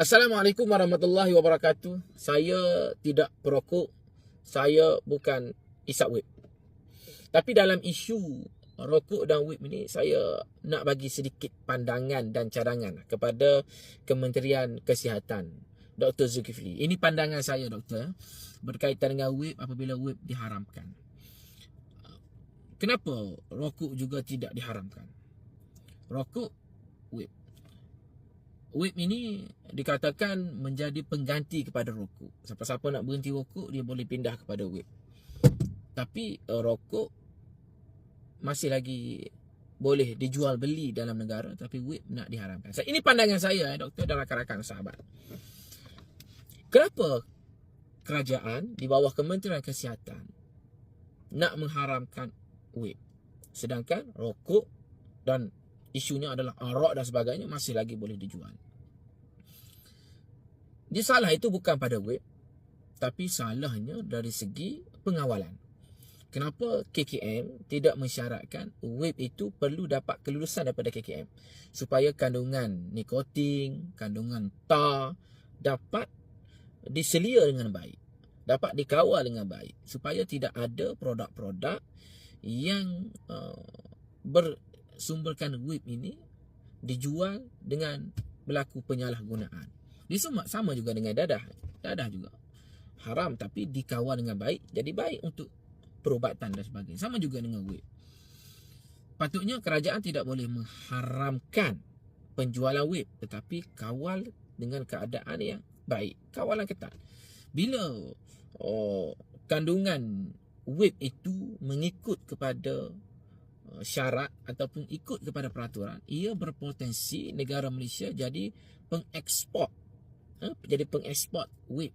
Assalamualaikum warahmatullahi wabarakatuh. Saya tidak perokok. Saya bukan isap wip. Tapi dalam isu rokok dan wip ini saya nak bagi sedikit pandangan dan cadangan kepada Kementerian Kesihatan Dr. Zulkifli. Ini pandangan saya doktor berkaitan dengan wip apabila wip diharamkan. Kenapa rokok juga tidak diharamkan? Rokok wip. Wip ini dikatakan menjadi pengganti kepada rokok. Siapa-siapa nak berhenti rokok dia boleh pindah kepada wip. Tapi uh, rokok masih lagi boleh dijual beli dalam negara tapi wip nak diharamkan. So, ini pandangan saya eh, doktor dan rakan-rakan sahabat. Kenapa kerajaan di bawah Kementerian Kesihatan nak mengharamkan wip sedangkan rokok dan isunya adalah arak dan sebagainya masih lagi boleh dijual. Dia salah itu bukan pada wip tapi salahnya dari segi pengawalan. Kenapa KKM tidak mensyaratkan vape itu perlu dapat kelulusan daripada KKM supaya kandungan nikotin, kandungan tar dapat diselia dengan baik, dapat dikawal dengan baik supaya tidak ada produk-produk yang uh, bersumberkan vape ini dijual dengan berlaku penyalahgunaan. Dia sama, sama juga dengan dadah. Dadah juga haram tapi dikawal dengan baik jadi baik untuk perubatan dan sebagainya. Sama juga dengan web. Patutnya kerajaan tidak boleh mengharamkan penjualan web tetapi kawal dengan keadaan yang baik. Kawalan ketat. Bila oh, kandungan web itu mengikut kepada syarat ataupun ikut kepada peraturan, ia berpotensi negara Malaysia jadi pengeksport. Ha? Jadi pengeksport web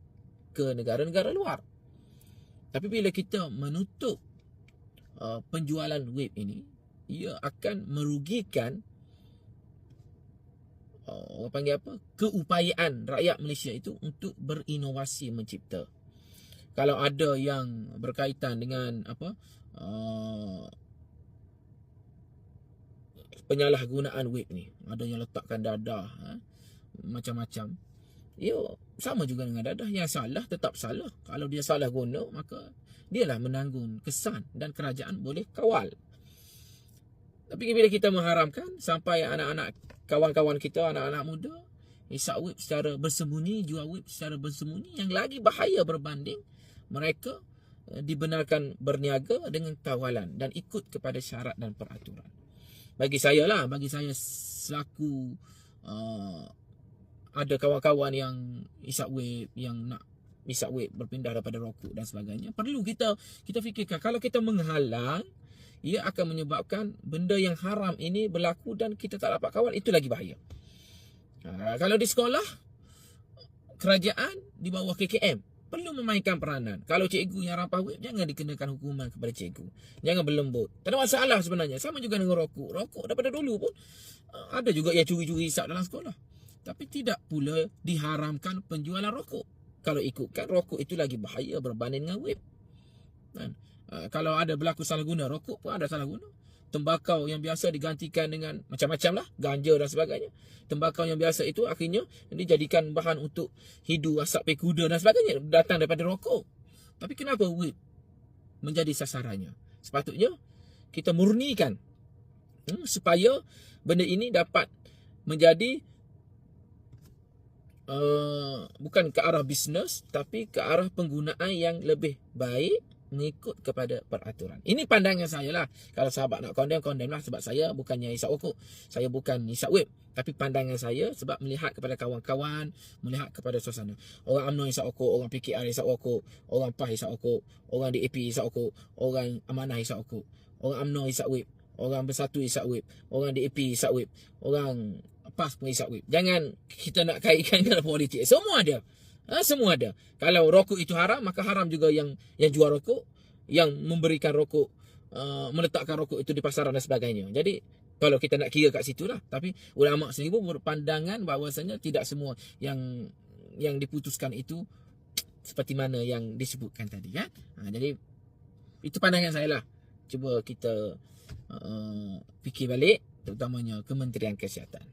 ke negara-negara luar. Tapi bila kita menutup uh, penjualan web ini, ia akan merugikan orang panggil apa? keupayaan rakyat Malaysia itu untuk berinovasi mencipta. Kalau ada yang berkaitan dengan apa? Uh, penyalahgunaan web ni, ada yang letakkan dadah, ha? macam-macam. Ya, sama juga dengan dadah yang salah tetap salah. Kalau dia salah guna, maka dialah menanggung kesan dan kerajaan boleh kawal. Tapi bila kita mengharamkan sampai anak-anak kawan-kawan kita, anak-anak muda isap web secara bersembunyi, jual web secara bersembunyi yang lagi bahaya berbanding mereka eh, dibenarkan berniaga dengan kawalan dan ikut kepada syarat dan peraturan. Bagi saya lah, bagi saya selaku uh, ada kawan-kawan yang isap web yang nak isap web berpindah daripada rokok dan sebagainya perlu kita kita fikirkan. Kalau kita menghalang ia akan menyebabkan benda yang haram ini berlaku dan kita tak dapat kawal itu lagi bahaya. Ha, kalau di sekolah kerajaan di bawah KKM perlu memainkan peranan kalau cikgu yang rampah web jangan dikenakan hukuman kepada cikgu jangan berlembut tak ada masalah sebenarnya sama juga dengan rokok rokok daripada dulu pun ada juga yang curi-curi isap dalam sekolah tapi tidak pula diharamkan penjualan rokok. Kalau ikutkan rokok itu lagi bahaya berbanding dengan vape. Kan? Uh, kalau ada berlaku salah guna rokok pun ada salah guna. Tembakau yang biasa digantikan dengan macam-macam lah. Ganja dan sebagainya. Tembakau yang biasa itu akhirnya dijadikan bahan untuk hidu, asap pekuda dan sebagainya. Datang daripada rokok. Tapi kenapa vape menjadi sasarannya? Sepatutnya kita murnikan. Hmm, supaya benda ini dapat menjadi uh, bukan ke arah bisnes tapi ke arah penggunaan yang lebih baik mengikut kepada peraturan. Ini pandangan saya lah. Kalau sahabat nak condemn, condemn lah. Sebab saya bukannya isap rokok. Saya bukan isap web. Tapi pandangan saya sebab melihat kepada kawan-kawan, melihat kepada suasana. Orang UMNO isap rokok, orang PKR isap rokok, orang PAH isap rokok, orang DAP isap rokok, orang Amanah isap rokok, orang UMNO isap web, orang Bersatu isap web, orang DAP isap web, orang PAS pun isap web. Jangan kita nak kaitkan dengan politik. Semua ada. Ha, semua ada. Kalau rokok itu haram, maka haram juga yang yang jual rokok, yang memberikan rokok, uh, meletakkan rokok itu di pasaran dan sebagainya. Jadi, kalau kita nak kira kat situ lah. Tapi ulama sendiri pun berpandangan bahawasanya tidak semua yang yang diputuskan itu seperti mana yang disebutkan tadi. Kan? Ha, jadi, itu pandangan saya lah. Cuba kita uh, fikir balik, terutamanya Kementerian Kesihatan.